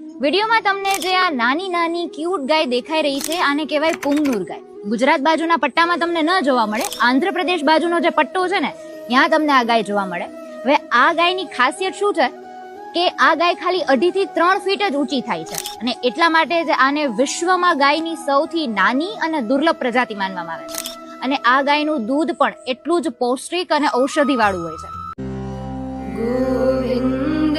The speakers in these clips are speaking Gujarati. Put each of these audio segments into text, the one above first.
વિડીયોમાં તમને જે આ નાની નાની ક્યુટ ગાય દેખાઈ રહી છે, આને કહેવાય પુંગનુર ગાય ગુજરાત બાજુના પટ્ટામાં તમને ન જોવા મળે, આંધ્રપ્રદેશ બાજુનો જે પટ્ટો છે ને, ત્યાં તમને આ ગાય જોવા મળે. હવે આ ગાયની ખાસિયત શું છે? કે આ ગાય ખાલી અઢી થી ત્રણ ફીટ જ ઊંચી થાય છે. અને એટલા માટે જ આને વિશ્વમાં ગાયની સૌથી નાની અને દુર્લભ પ્રજાતિ માનવામાં આવે છે. અને આ ગાયનું દૂધ પણ એટલું જ પૌષ્ટિક અને ઔષધિવાળું હોય છે. ગોવિંદ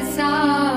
desire.